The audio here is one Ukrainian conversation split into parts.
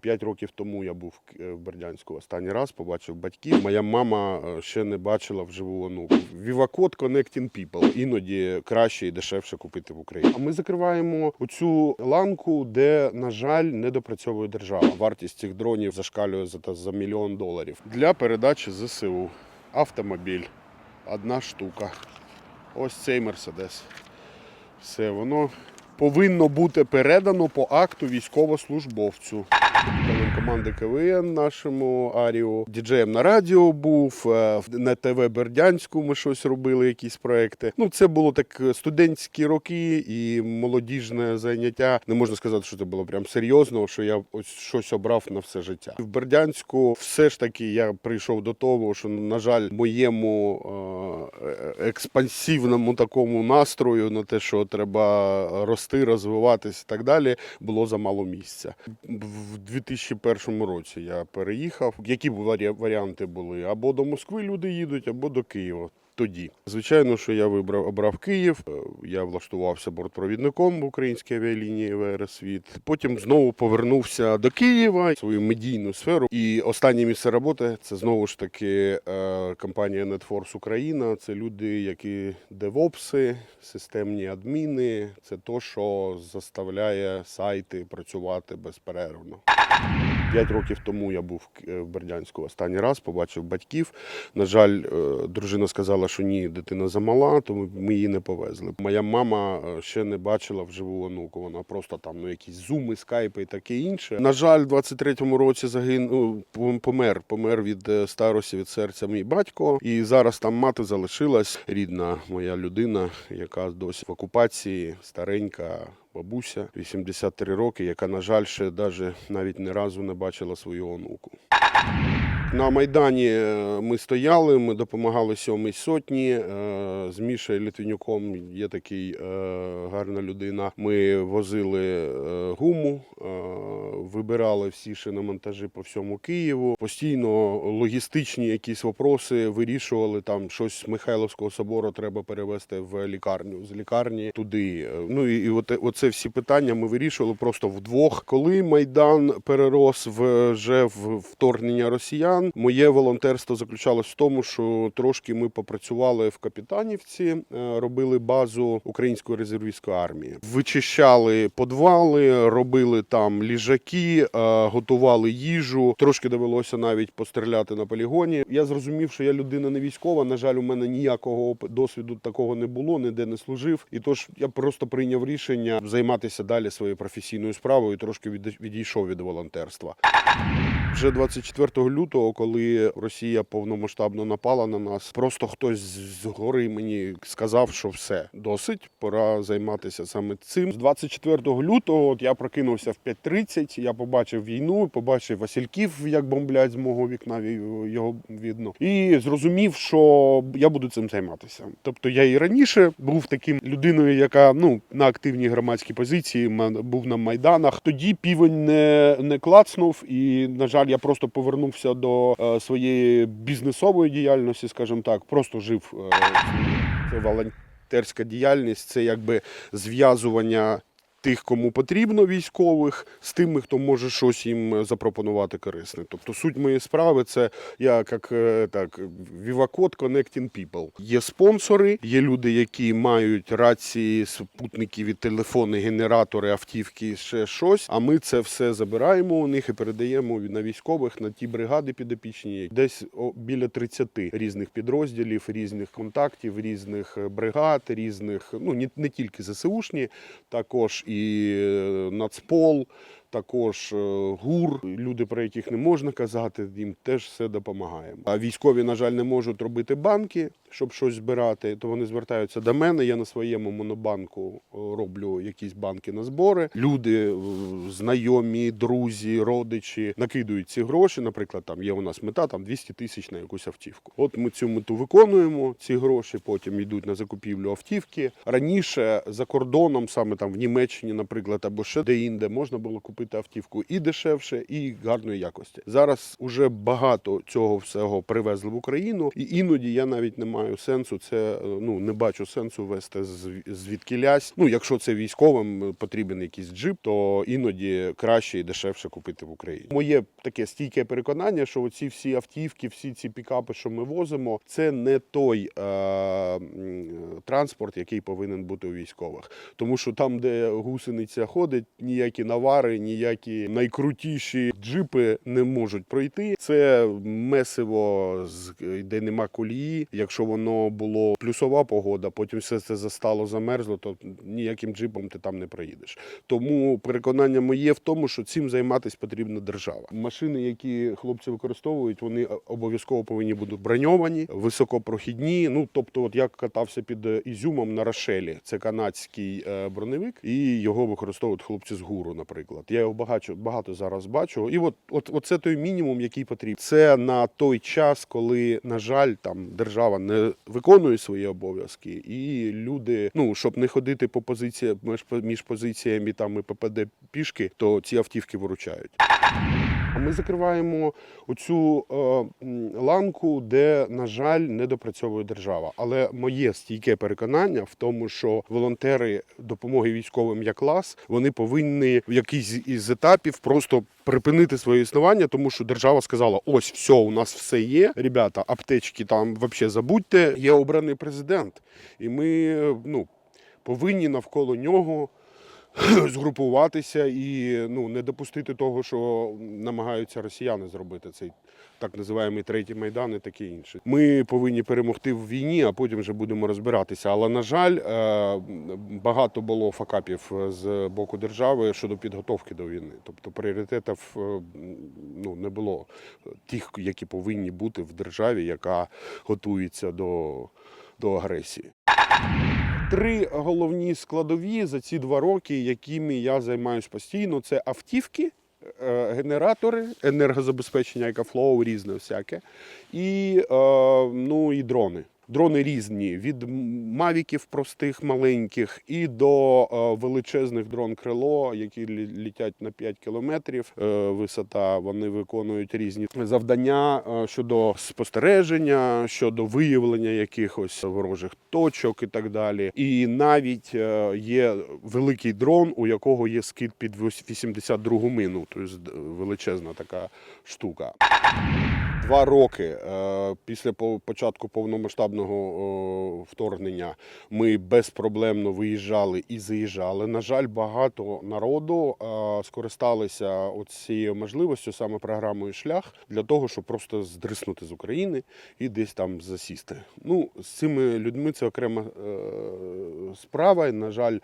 П'ять років тому я був е, в Бердянську останній раз, побачив батьків. Моя мама е, ще не бачила вживу онуку. Вівакод Connecting People. Іноді краще і дешевше купити в Україні. А ми закриваємо оцю ланку, де, на жаль, не допрацьовує держава. Вартість цих дронів зашкалює за, та- за мільйон доларів. Для передачі ЗСУ автомобіль. Одна штука. Ось цей мерседес. Все воно повинно бути передано по акту військовослужбовцю. Команди КВН нашому Аріо. Діджеєм на радіо був, е, на ТВ Бердянську ми щось робили, якісь проекти. Ну, це було так е, студентські роки і молодіжне заняття. Не можна сказати, що це було прям серйозно, що я ось щось обрав на все життя. В Бердянську все ж таки я прийшов до того, що, на жаль, моєму е, експансивному такому настрою на те, що треба рости, розвиватись і так далі, було замало місця. В 2001 році я переїхав. Які варіанти були? Або до Москви люди їдуть, або до Києва. Тоді, звичайно, що я вибрав обрав Київ. Е, Я влаштувався бортпровідником в українській авіалінії «Аеросвіт». Потім знову повернувся до Києва, свою медійну сферу. І останнє місце роботи це знову ж таки е, компанія NetForce Україна. Це люди, які девопси, системні адміни. Це то, що заставляє сайти працювати безперервно. П'ять років тому я був е, в Бердянську останній раз, побачив батьків. На жаль, дружина сказала, що ні, дитина замала, тому ми її не повезли. Моя мама е, ще не бачила вживу онуку. Вона просто там ну якісь зуми, скайпи і таке інше. На жаль, в 23-му році загинув помер. Помер від е, старості від серця мій батько. І зараз там мати залишилась рідна моя людина, яка досі в окупації, старенька. Бабуся 83 роки, яка, на жаль, ще даже навіть ні разу не бачила свою онуку. На Майдані е, ми стояли, ми допомагали сьомій сотні. е, З Мішею Літвінюком є такий е, гарна людина. Ми возили гуму, вибирали всі шиномонтажі по всьому Києву. Постійно логістичні якісь вопроси вирішували. Там щось з Михайловського собору треба перевезти в лікарню. З лікарні туди. Ну і, і от, оце всі питання ми вирішували просто вдвох. Коли Майдан перерос вже в вторгнення росіян, моє волонтерство заключалось в тому, що трошки ми попрацювали в Капітанівці, е, робили базу української резервістської армії, вичищали подвали, робили там ліжаки, е, готували їжу. Трошки довелося навіть постріляти на полігоні. Я зрозумів, що я людина не військова. На жаль, у мене ніякого досвіду такого не було, ніде не служив. І тож я просто прийняв рішення займатися далі своєю професійною справою. і Трошки від- відійшов від волонтерства. Вже 24 лютого, коли Росія повномасштабно напала на нас, просто хтось з гори мені сказав, що все досить, пора займатися саме цим. З 24 лютого от я прокинувся в 5.30, я побачив війну, побачив Васильків, як бомблять з мого вікна його видно, і зрозумів, що я буду цим займатися. Тобто я і раніше був таким людиною, яка ну на активній громадській позиції м- був на майданах. Тоді півень не, не клацнув, і на жаль, я просто повернувся до е, своєї бізнесової діяльності, скажімо так, просто жив е, волонтерська діяльність, це якби зв'язування. Тих, кому потрібно військових, з тими, хто може щось їм запропонувати корисне. Тобто суть моєї справи це я як е, так Vivacode Connecting People. Є спонсори, є люди, які мають рації, супутники від телефони, генератори, автівки, ще щось. А ми це все забираємо у них і передаємо на військових на ті бригади підопічні. Десь біля 30 різних підрозділів, різних контактів, різних е, бригад, різних, ну не тільки ЗСУшні, також і е, Нацпол. Також е, гур, люди, про яких не можна казати, їм теж все допомагаємо. А військові, на жаль, не можуть робити банки, щоб щось збирати, то вони звертаються до мене. Я на своєму монобанку е, роблю якісь банки на збори. Люди, е, знайомі, друзі, родичі накидують ці гроші. Наприклад, там є у нас мета там 200 тисяч на якусь автівку. От ми цю мету виконуємо. Ці гроші потім йдуть на закупівлю автівки. Раніше за кордоном, саме там в Німеччині, наприклад, або ще де-інде, можна було купити купити автівку і дешевше, і гарної якості. Зараз уже багато цього всього привезли в Україну, і іноді я навіть не маю сенсу це. е, Ну не бачу сенсу вести звідки лясь. Ну, якщо це військовим е, потрібен якийсь джип, то іноді краще і дешевше купити в Україні. Моє таке стійке переконання, що оці всі автівки, всі ці пікапи, що ми возимо, це не той е, транспорт, який повинен бути у військових. Тому що там, де гусениця ходить, ніякі навари, ніякі найкрутіші джипи не можуть пройти. Це месиво, де нема колії. Якщо воно було плюсова погода, потім все це застало, замерзло, то ніяким джипом ти там не проїдеш. Тому переконання моє в тому, що цим займатися потрібна держава. Машини, які хлопці використовують, вони обов'язково повинні бути броньовані, високопрохідні. Ну тобто, от я катався під е, Ізюмом на Рошелі, це канадський е, броневик, і його використовують хлопці з гуру, наприклад. Я його багато, багато зараз бачу. І от, от, от це той мінімум, який потрібен. Це на той час, коли, на жаль, там держава не виконує свої обов'язки, і люди, ну щоб не ходити по позиціям між, позиціями там і ППД пішки, то ці автівки виручають. Ми закриваємо оцю е, ланку, де, на жаль, не допрацьовує держава. Але моє стійке переконання в тому, що волонтери допомоги військовим як клас, вони повинні в якийсь із етапів просто припинити своє існування, тому що держава сказала: ось все, у нас все є. Ребята, аптечки там взагалі забудьте. Є обраний президент, і ми е, ну, повинні навколо нього згрупуватися і ну, не допустити того, що намагаються росіяни зробити цей так називаємий третій майдан і таке інше. Ми повинні перемогти в війні, а потім вже будемо розбиратися. Але на жаль, е, багато було факапів з боку держави щодо підготовки до війни. Тобто пріоритетів е, ну, не було тих, які повинні бути в державі, яка готується до, до агресії. Три головні складові за ці два роки, якими я займаюся постійно, це автівки, е, генератори, енергозабезпечення, екофлоу, різне всяке, і, е, ну, і дрони. Дрони різні від мавіків простих маленьких і до е, величезних дрон крило, які лі- літять на 5 кілометрів е, висота. Вони виконують різні завдання е, щодо спостереження, щодо виявлення якихось ворожих точок і так далі. І навіть є великий дрон, у якого є скид під 82 мину, тобто величезна така штука. Два роки е, після початку повномасштабного вторгнення ми безпроблемно виїжджали і заїжджали. На жаль, багато народу е, скористалися цією можливістю, саме програмою шлях, для того, щоб просто здриснути з України і десь там засісти. Ну, з цими людьми це окрема е, справа. і, На жаль,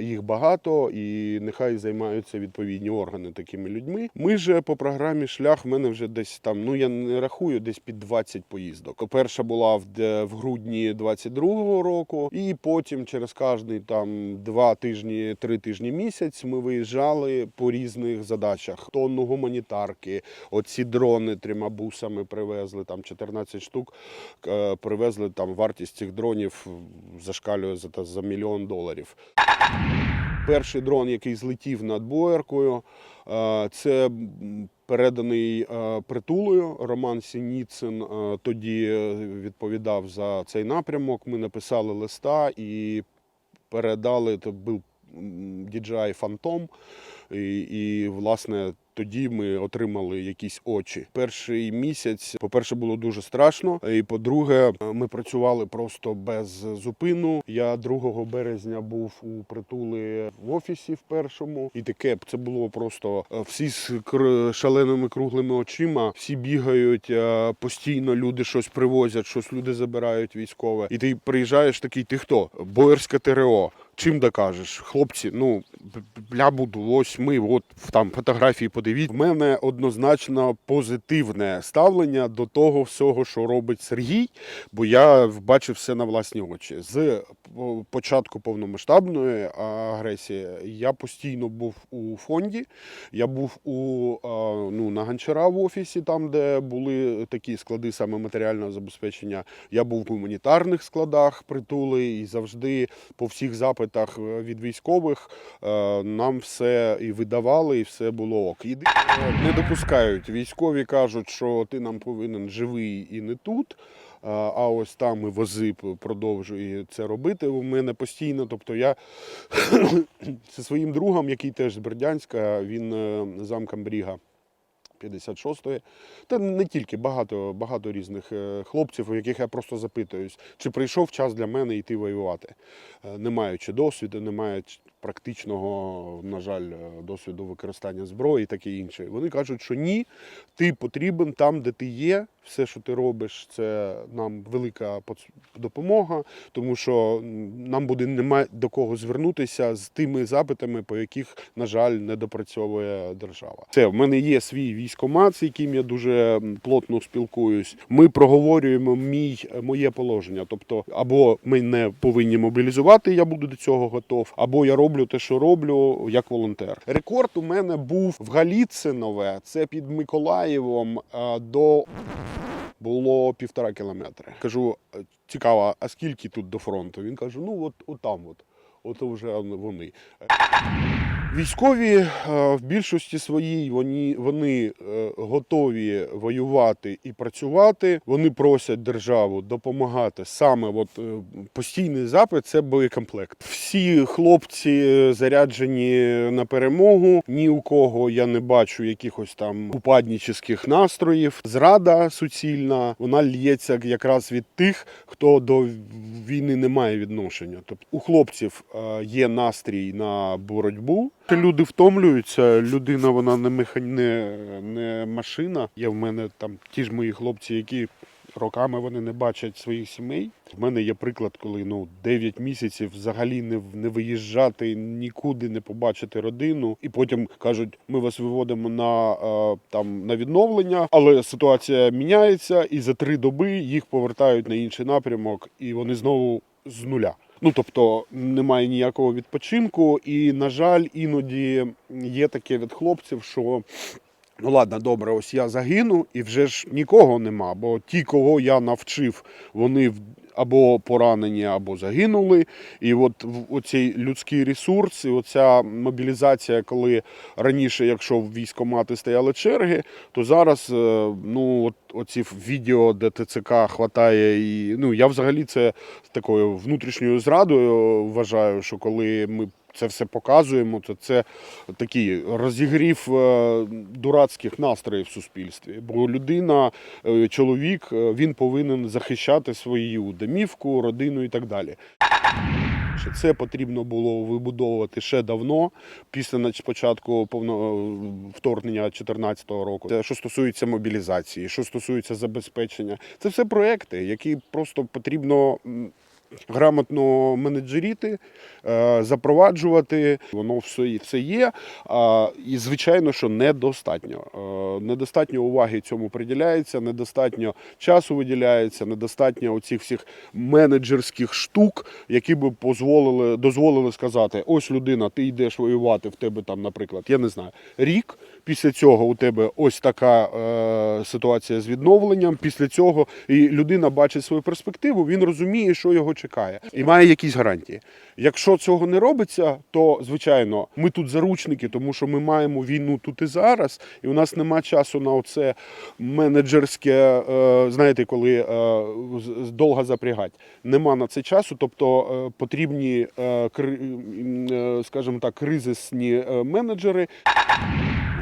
їх багато, і нехай займаються відповідні органи такими людьми. Ми же по програмі шлях в мене вже десь там, ну я не рахую, десь під 20 поїздок. Перша була в, в грудні 22-го року, і потім через кожний там два тижні, три тижні місяць ми виїжджали по різних задачах. Тонну гуманітарки, оці дрони трьома бусами привезли, там 14 штук е, привезли. Там вартість цих дронів зашкалює за, та- за мільйон доларів. Перший дрон, який злетів над Бояркою, е, це переданий е, притулою. Роман Сініцин е, тоді е, відповідав за цей напрямок. Ми написали листа і передали. то був DJI Phantom. І, і власне тоді ми отримали якісь очі. Перший місяць, по-перше, було дуже страшно. І по-друге, ми працювали просто без зупину. Я 2 березня був у притули в офісі в першому, і таке це було просто е, всі з шаленими круглими очима, всі бігають е, постійно. Люди щось привозять, щось люди забирають військове. І ти приїжджаєш такий, ти хто? Боярське ТРО. Чим докажеш? Хлопці, ну бля буду, ми, от там фотографії подивіть. В мене однозначно позитивне ставлення до того всього, що робить Сергій, бо я бачив все на власні очі. З початку повномасштабної агресії я постійно був у фонді. Я був у е, ну, на Гончара в офісі, там, де були такі склади саме матеріального забезпечення. Я був в гуманітарних складах притули і завжди по всіх запитах е, від військових е, е, нам все і видавали, і все було ок. Не допускають. Військові кажуть, що ти нам повинен живий і не тут. А а ось там і вози продовжує це робити у мене постійно. Тобто я зі своїм другом, який теж з Бердянська, він е, замком Бріга 56-ї. Та не тільки багато, багато різних е, хлопців, у яких я просто запитуюсь, чи прийшов час для мене йти воювати, Е, не маючи досвіду, не маючи практичного, на жаль, е, досвіду використання зброї і таке інше. Вони кажуть, що ні, ти потрібен там, де ти є. Все, що ти робиш, це нам велика допомога, тому що нам буде немає до кого звернутися з тими запитами, по яких, на жаль, не допрацьовує держава. Це в мене є свій військомат, з яким я дуже плотно спілкуюсь. Ми проговорюємо мій моє положення. Тобто, або мене повинні мобілізувати, я буду до цього готов, або я роблю те, що роблю як волонтер. Рекорд у мене був в Галіцинове, це під Миколаєвом е, до було півтора кілометри. Кажу, «Е, цікаво, а скільки тут до фронту? Він каже: ну от там от. От вже вони. Військові е, в більшості своїй вони, вони е, готові воювати і працювати. Вони просять державу допомагати. Саме от, е, постійний запит це боєкомплект. Всі хлопці заряджені на перемогу. Ні у кого я не бачу якихось там упаднічних настроїв. Зрада суцільна, вона лється якраз від тих, хто до війни не має відношення. Тобто у хлопців є настрій на боротьбу. Люди втомлюються, людина вона не механ... не, не машина. Є в мене там ті ж мої хлопці, які роками вони не бачать своїх сімей. В мене є приклад, коли ну 9 місяців взагалі не, не виїжджати нікуди, не побачити родину, і потім кажуть, ми вас виводимо на е, там на відновлення, але ситуація міняється, і за три доби їх повертають на інший напрямок, і вони знову з нуля. Ну тобто немає ніякого відпочинку, і на жаль, іноді є таке від хлопців, що ну ладно, добре, ось я загину, і вже ж нікого нема. Бо ті, кого я навчив, вони або поранені, або загинули. І от оцей людський ресурс, і оця мобілізація, коли раніше, якщо в військомати стояли черги, то зараз е, ну от оці відео, де ТЦК хватає, і ну я взагалі це такою внутрішньою зрадою вважаю, що коли ми. Це все показуємо, то це такий розігрів е, дурацьких настроїв в суспільстві. Бо людина, е, чоловік, е, він повинен захищати свою домівку, родину і так далі. Це потрібно було вибудовувати ще давно, після початку вторгнення 2014 року. Це що стосується мобілізації, що стосується забезпечення, це все проекти, які просто потрібно. Грамотно менеджеріти, е, запроваджувати, воно все, все є. І звичайно, що недостатньо. Е, Недостатньо уваги цьому приділяється, недостатньо часу виділяється, недостатньо оцих всіх менеджерських штук, які би дозволили сказати: ось людина, ти йдеш воювати в тебе там, наприклад, я не знаю, рік. Після цього у тебе ось така е, ситуація з відновленням. Після цього і людина бачить свою перспективу, він розуміє, що його чекає, і має якісь гарантії. Якщо цього не робиться, то звичайно ми тут заручники, тому що ми маємо війну тут і зараз, і у нас нема часу на оце менеджерське, е, знаєте, коли е, довго запрягать. Нема на це часу, тобто е, потрібні, е, е, скажімо так, кризисні менеджери.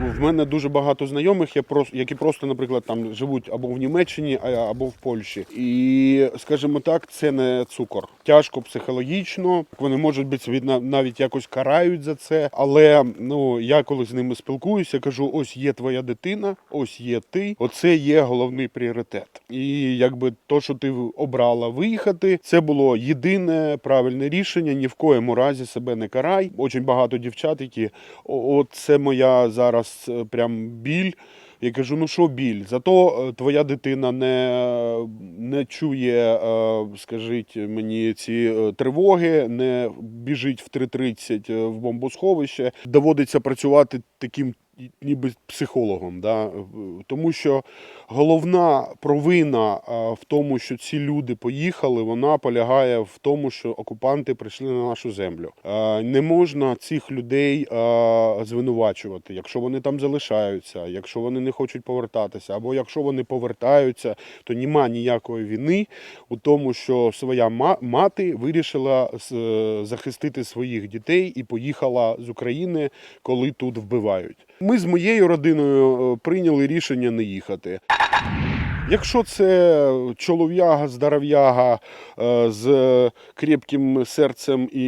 В мене дуже багато знайомих, які просто, наприклад, там живуть або в Німеччині, або в Польщі. І, скажімо так, це не цукор. Тяжко психологічно. Вони можуть бути навіть якось карають за це. Але ну я коли з ними спілкуюся, кажу: ось є твоя дитина, ось є ти. Оце є головний пріоритет. І якби то, що ти обрала виїхати, це було єдине правильне рішення. Ні в коєму разі себе не карай. Очень багато дівчат, які «О, от це моя зараз е, прям біль. Я кажу, ну що біль? Зато е, твоя дитина не, не чує, е, скажіть мені, ці тривоги, не біжить в 3.30 в бомбосховище. Доводиться працювати таким ніби психологом. Да? Тому що головна провина е, в тому, що ці люди поїхали, вона полягає в тому, що окупанти прийшли на нашу землю. Е, Не можна цих людей е, звинувачувати, якщо вони там залишаються, якщо вони не хочуть повертатися, або якщо вони повертаються, то нема ніякої вини у тому, що своя ма- мати вирішила захистити своїх дітей і поїхала з України, коли тут вбивають. Ми з моєю родиною е, прийняли рішення не їхати. Якщо це чолов'яга, здоров'яга е, з крепким серцем і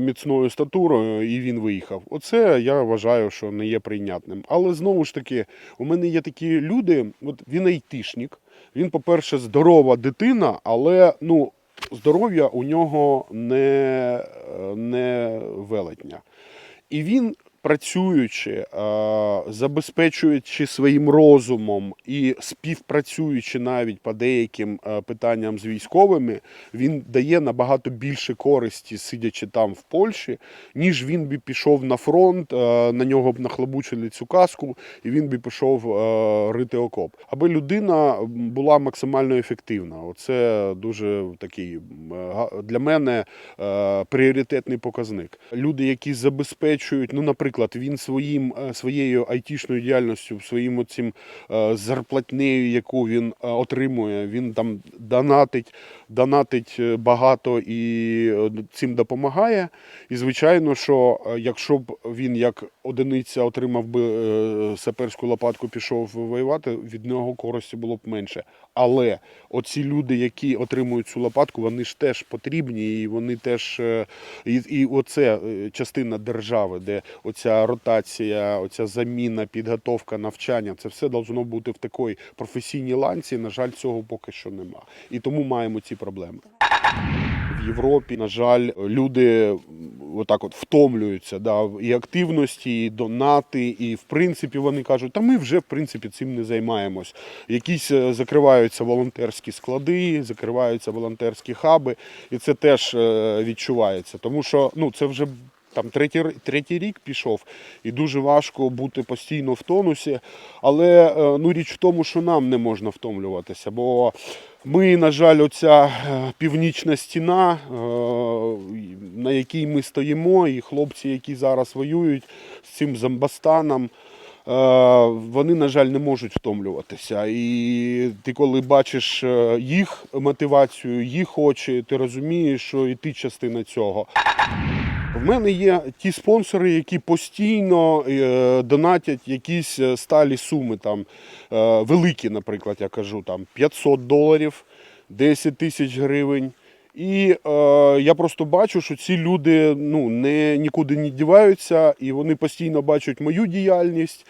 міцною статурою, і він виїхав, оце я вважаю, що не є прийнятним. Але знову ж таки, у мене є такі люди, от він айтішник, він, по-перше, здорова дитина, але ну, здоров'я у нього не, е, не велетня. І він, працюючи, е, забезпечуючи своїм розумом і співпрацюючи навіть по деяким е, питанням з військовими, він дає набагато більше користі, сидячи там в Польщі, ніж він би пішов на фронт, е, на нього б нахлобучили цю каску, і він би пішов рити окоп. Аби людина була максимально ефективна. Оце дуже такий для мене пріоритетний показник. Люди, які забезпечують, ну, наприклад, він своїм е, своєю айтішною діяльністю, своїм оцим е, зарплатнею, яку він е, отримує, він там донатить, донатить багато і цим допомагає. І звичайно, що якщо б він як одиниця отримав би саперську лопатку, пішов воювати, від нього користі було б менше. Але оці люди, які отримують цю лопатку, вони ж теж потрібні, і вони теж і, і оце частина держави, де оця ротація, оця заміна, підготовка, навчання, це все должно бути в такій професійній ланці. На жаль, цього поки що нема. І тому маємо ці проблеми. В Європі, на жаль, люди отак от втомлюються да, і активності, і донати, і в принципі вони кажуть, та ми вже в принципі цим не займаємось. Якісь е, закриваються волонтерські склади, закриваються волонтерські хаби, і це теж е, відчувається. Тому що ну, це вже там третій, третій рік пішов, і дуже важко бути постійно в тонусі. Але е, ну, річ в тому, що нам не можна втомлюватися, бо ми, на жаль, оця е, північна стіна, е, на якій ми стоїмо, і хлопці, які зараз воюють з цим Замбастаном, вони, на жаль, не можуть втомлюватися. І ти, коли бачиш їх мотивацію, їх очі, ти розумієш, що і ти частина цього. В мене є ті спонсори, які постійно е, донатять якісь е, сталі суми, там, е, великі, наприклад, я кажу, там 500 доларів, 10 тисяч гривень. І е, я просто бачу, що ці люди ну, не, нікуди не діваються, і вони постійно бачать мою діяльність.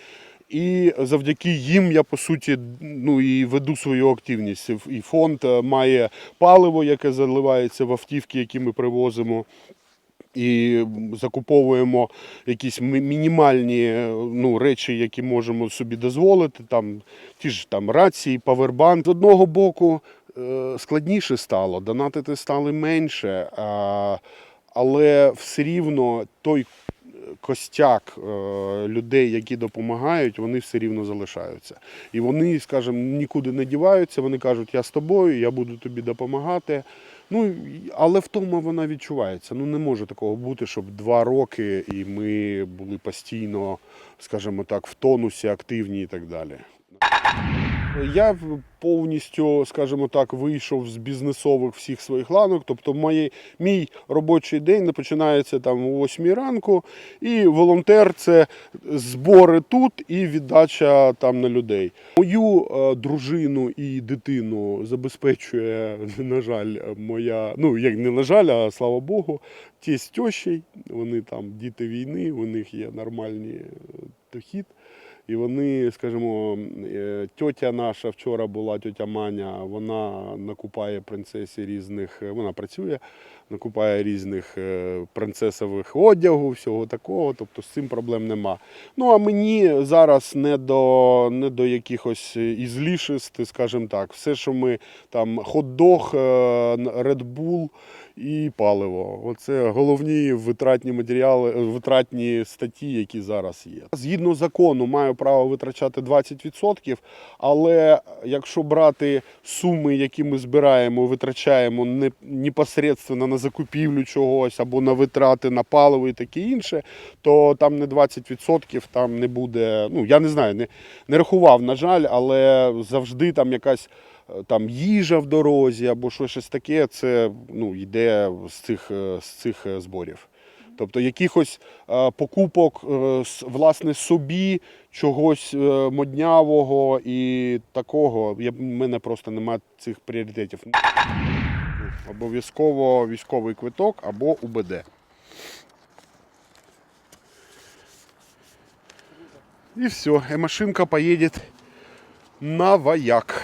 І завдяки їм я по суті ну і веду свою активність. І фонд має паливо, яке заливається в автівки, які ми привозимо і закуповуємо якісь мінімальні е, ну, речі, які можемо собі дозволити. Там ті ж там рації, павербанк. З одного боку е, складніше стало, донатити стали менше, але все рівно той костяк е, людей, які допомагають, вони все рівно залишаються. І вони, скажімо, нікуди не діваються. Вони кажуть, я з тобою, я буду тобі допомагати. Ну, але втома вона відчувається. Ну не може такого бути, щоб два роки і ми були постійно, скажімо так, в тонусі, активні і так далі. Я повністю, скажімо так, вийшов з бізнесових всіх своїх ланок. Тобто, мої, мій робочий день починається там о 8 ранку, і волонтер це збори тут і віддача там на людей. Мою е, дружину і дитину забезпечує, на жаль, моя, ну як не на жаль, а слава Богу, ті з вони там діти війни, у них є нормальний е, дохід. І вони, скажімо, е, тьотя наша вчора була тьотя Маня, вона накупає принцесі різних, е, вона працює, накупає різних е, принцесових одягу, всього такого, тобто з цим проблем нема. Ну а мені зараз не до, не до якихось ізлішисти, скажімо так, все, що ми там хот-дог, Bull і паливо. Оце головні витратні матеріали, е, витратні статті, які зараз є. Згідно закону, маю право витрачати 20%, але якщо брати суми, які ми збираємо, витрачаємо не, непосередньо на закупівлю чогось або на витрати на паливо і таке інше, то там не 20%, там не буде. Ну я не знаю, не, не рахував, на жаль, але завжди там якась е, там їжа в дорозі або що щось таке, це ну, йде з цих, е, з цих е, зборів. Тобто якихось покупок власне собі чогось моднявого і такого. В мене просто немає цих пріоритетів. Обов'язково військовий квиток або УБД. І все, і машинка поїде на вояк.